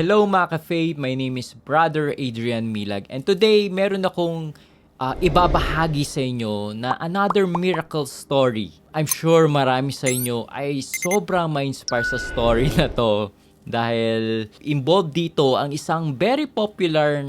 Hello mga ka-Faith, my name is Brother Adrian Milag. And today meron akong ah, ibabahagi sa inyo na another miracle story. I'm sure marami sa inyo ay sobrang ma-inspire sa story na to. Dahil involved dito ang isang very popular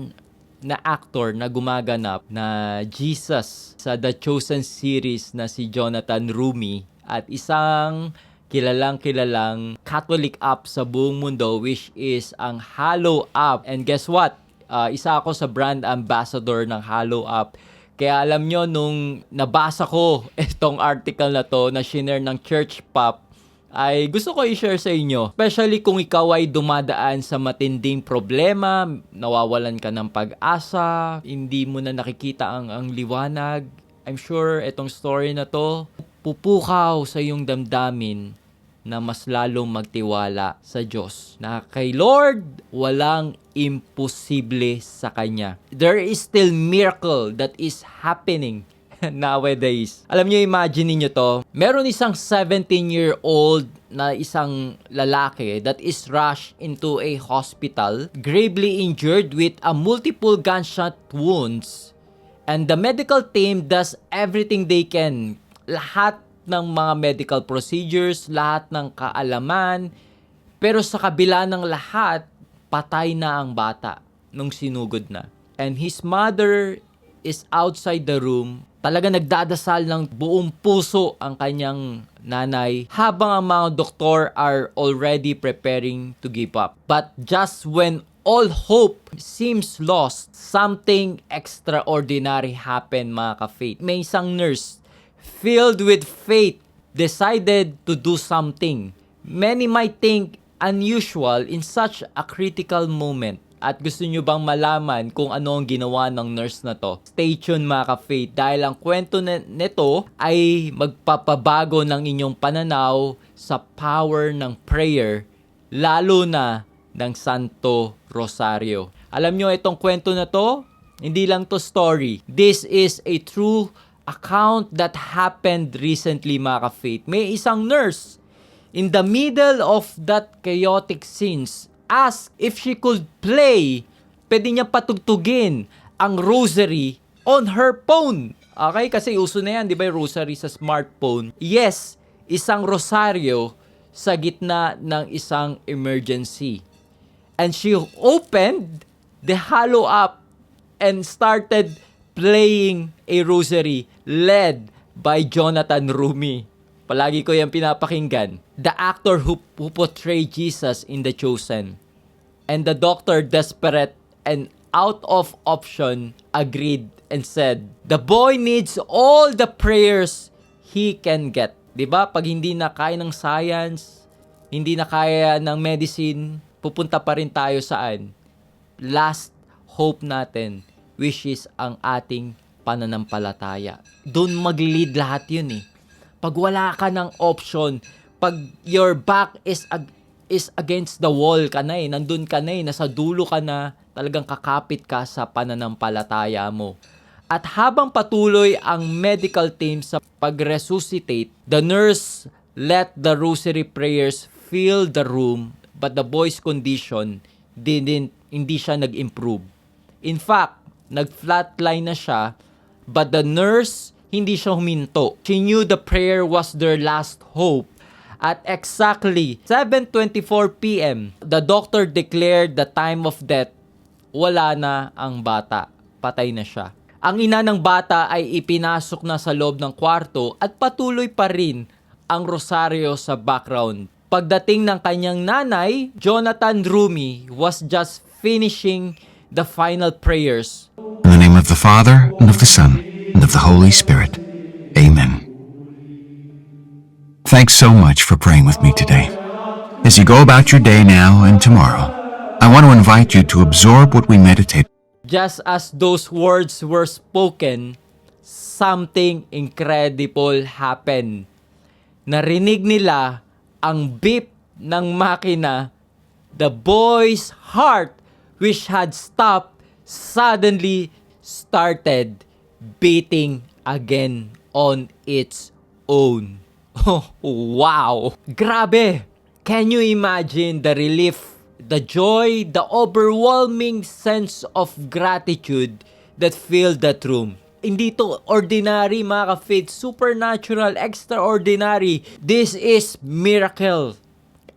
na actor na gumaganap na Jesus sa The Chosen series na si Jonathan Rumi at isang kilalang kilalang Catholic app sa buong mundo which is ang Halo app. And guess what? Ah, isa ako sa brand ambassador ng Halo app. Kaya alam nyo, nung nabasa ko itong article na to na shinare ng Church Pop, ay gusto ko i-share sa inyo. Especially kung ikaw ay dumadaan sa matinding problema, nawawalan ka ng pag-asa, hindi mo na nakikita ang, ang liwanag. I'm sure itong story na to, pupukaw sa iyong damdamin na mas lalong magtiwala sa Diyos. Na kay Lord, walang imposible sa Kanya. There is still miracle that is happening nowadays. Alam niyo, imagine niyo to. Meron isang 17-year-old na isang lalaki that is rushed into a hospital, gravely injured with a multiple gunshot wounds. And the medical team does everything they can. Lahat ng mga medical procedures, lahat ng kaalaman. Pero sa kabila ng lahat, patay na ang bata nung sinugod na. And his mother is outside the room. Talaga nagdadasal ng buong puso ang kanyang nanay habang ang mga doktor are already preparing to give up. But just when all hope seems lost, something extraordinary happened mga ka-faith. May isang nurse filled with faith decided to do something. Many might think unusual in such a critical moment. At gusto nyo bang malaman kung ano ang ginawa ng nurse na to? Stay tuned mga ka-faith dahil ang kwento nito ay magpapabago ng inyong pananaw sa power ng prayer lalo na ng Santo Rosario. Alam nyo itong kwento na to, hindi lang to story. This is a true account that happened recently mga ka-faith. May isang nurse in the middle of that chaotic scenes asked if she could play, pwede niya patugtugin ang rosary on her phone. Okay? Kasi uso na yan, di ba yung rosary sa smartphone? Yes, isang rosaryo sa gitna ng isang emergency. And she opened the Halo app and started playing a rosary led by Jonathan Rumi. Palagi ko yung pinapakinggan. The actor who, who portrayed Jesus in The Chosen. And the doctor, desperate and out of option, agreed and said, The boy needs all the prayers he can get. 'Di ba? Pag hindi na kaya ng science, hindi na kaya ng medicine, pupunta pa rin tayo saan? Last hope natin, which is ang ating pananampalataya. Doon mag-lead lahat yun eh. Pag wala ka ng option, pag your back is ag- is against the wall ka na eh, nandun ka na eh, nasa dulo ka na, talagang kakapit ka sa pananampalataya mo. At habang patuloy ang medical team sa pag-resuscitate, the nurse let the rosary prayers fill the room, but the boy's condition didn't, hindi siya nag-improve. In fact, nag-flatline na siya, but the nurse, hindi siya huminto. She knew the prayer was their last hope. At exactly 7.24 p.m., the doctor declared the time of death. Wala na ang bata. Patay na siya. Ang ina ng bata ay ipinasok na sa loob ng kwarto at patuloy pa rin ang rosaryo sa background. Pagdating ng kanyang nanay, Jonathan Rumi was just finishing the final prayers In the name of the Father, and of the Son, and of the Holy Spirit. Amen. Thanks so much for praying with me today. As you go about your day now and tomorrow, I want to invite you to absorb what we meditate Just as those words were spoken, something incredible happened. Narinig nila ang beep ng makina. The boy's heart, which had stopped, suddenly started beating again on its own. Oh, wow! Grabe! Can you imagine the relief the joy, the overwhelming sense of gratitude that filled that room. Hindi to ordinary mga ka-faith, supernatural, extraordinary. This is miracle.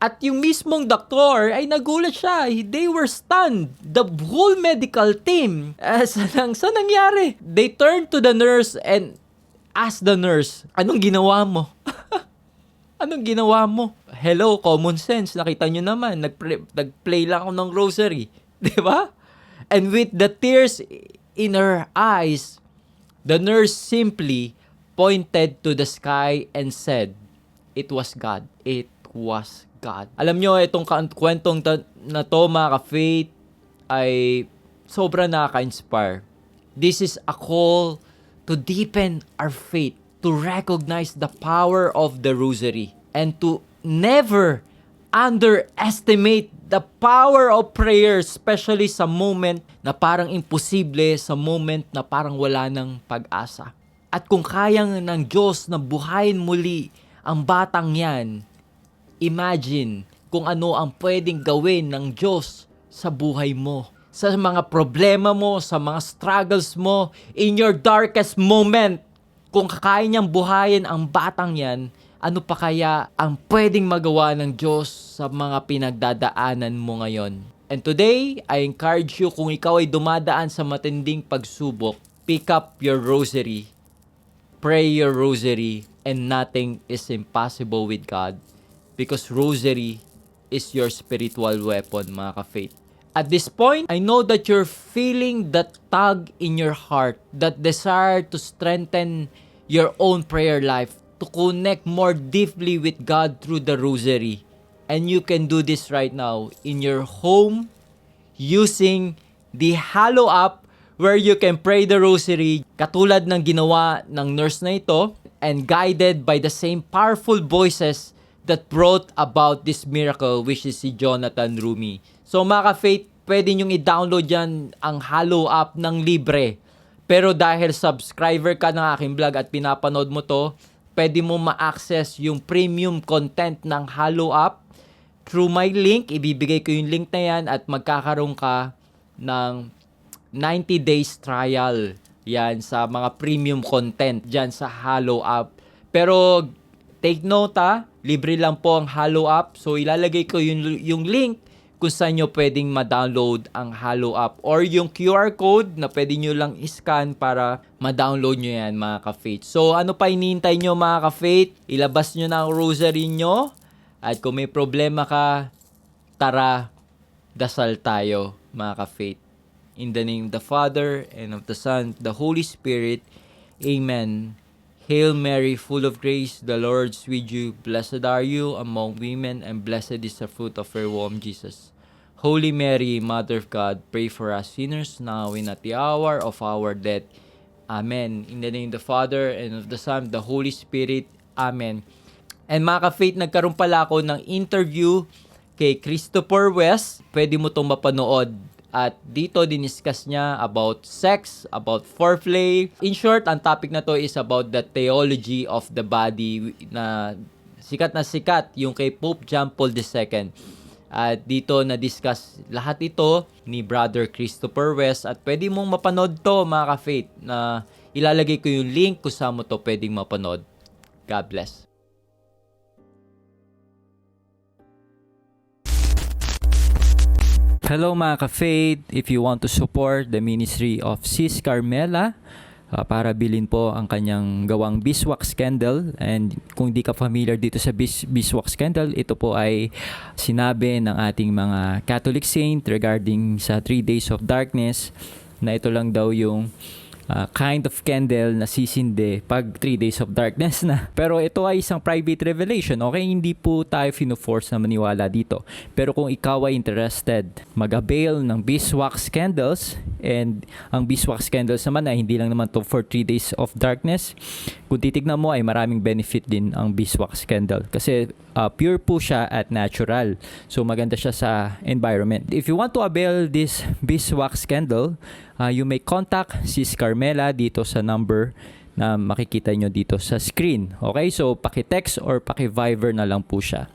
At yung mismong doktor ay nagulat siya. They were stunned. The whole medical team. Uh, sa, nang, sa nangyari? They turned to the nurse and asked the nurse, anong ginawa mo? anong ginawa mo? Hello, common sense. Nakita nyo naman, nagpre- nag-play lang ako ng rosary. Di ba? And with the tears in her eyes, the nurse simply pointed to the sky and said, It was God. It was God. Alam nyo, itong kwentong ta- na to, mga ka-faith, ay sobra nakaka-inspire. This is a call to deepen our faith, to recognize the power of the rosary, and to never underestimate the power of prayer, especially sa moment na parang imposible, sa moment na parang wala ng pag-asa. At kung kayang ng Diyos na buhayin muli ang batang yan, imagine kung ano ang pwedeng gawin ng Diyos sa buhay mo. Sa mga problema mo, sa mga struggles mo, in your darkest moment, kung kaya niyang buhayin ang batang yan, ano pa kaya ang pwedeng magawa ng Diyos sa mga pinagdadaanan mo ngayon? And today, I encourage you kung ikaw ay dumadaan sa matinding pagsubok, pick up your rosary, pray your rosary, and nothing is impossible with God because rosary is your spiritual weapon, mga ka-faith. At this point, I know that you're feeling that tug in your heart, that desire to strengthen your own prayer life, to connect more deeply with God through the rosary. And you can do this right now in your home using the Hallow app where you can pray the rosary katulad ng ginawa ng nurse na ito and guided by the same powerful voices that brought about this miracle which is si Jonathan Rumi. So mga ka-faith, pwede nyong i-download yan ang Hallow app ng libre. Pero dahil subscriber ka ng aking vlog at pinapanood mo to, pwede mo ma-access yung premium content ng Hallow app through my link. Ibibigay ko yung link na yan at magkakaroon ka ng 90 days trial yan sa mga premium content dyan sa Hallow app. Pero take note ha, libre lang po ang Hallow app. So ilalagay ko yung, yung link kung saan nyo pwedeng ma-download ang Hallow app or yung QR code na pwede nyo lang iscan para ma-download nyo yan mga ka-faith. So ano pa inintay nyo mga ka-faith? Ilabas nyo na ang rosary nyo at kung may problema ka, tara, dasal tayo mga ka-faith. In the name of the Father, and of the Son, the Holy Spirit. Amen. Hail Mary, full of grace, the Lord is with you. Blessed are you among women, and blessed is the fruit of your womb, Jesus. Holy Mary, Mother of God, pray for us sinners now and at the hour of our death. Amen. In the name of the Father, and of the Son, the Holy Spirit. Amen. And mga ka-faith, nagkaroon pala ako ng interview kay Christopher West. Pwede mo itong mapanood. At dito diniscuss niya about sex, about foreplay. In short, ang topic na to is about the theology of the body na sikat na sikat yung kay Pope John Paul II. At dito na-discuss lahat ito ni Brother Christopher West at pwede mong mapanood to mga ka-faith na ilalagay ko yung link kung saan mo to pwedeng mapanood. God bless. Hello mga ka-faith, if you want to support the ministry of Sis Carmela, uh, para bilhin po ang kanyang gawang beeswax candle and kung di ka familiar dito sa bees, beeswax candle, ito po ay sinabi ng ating mga Catholic saint regarding sa 3 days of darkness na ito lang daw yung uh, kind of candle na sisindi pag 3 days of darkness na. Pero ito ay isang private revelation, okay? Hindi po tayo fino-force na maniwala dito. Pero kung ikaw ay interested, mag-avail ng beeswax candles and ang beeswax candles naman ay hindi lang naman to for 3 days of darkness. Kung titignan mo ay maraming benefit din ang beeswax candle kasi uh, pure po siya at natural. So maganda siya sa environment. If you want to avail this beeswax candle, uh, you may contact Sis Carmela dito sa number na makikita nyo dito sa screen. Okay? So paki-text or paki-Viber na lang po siya.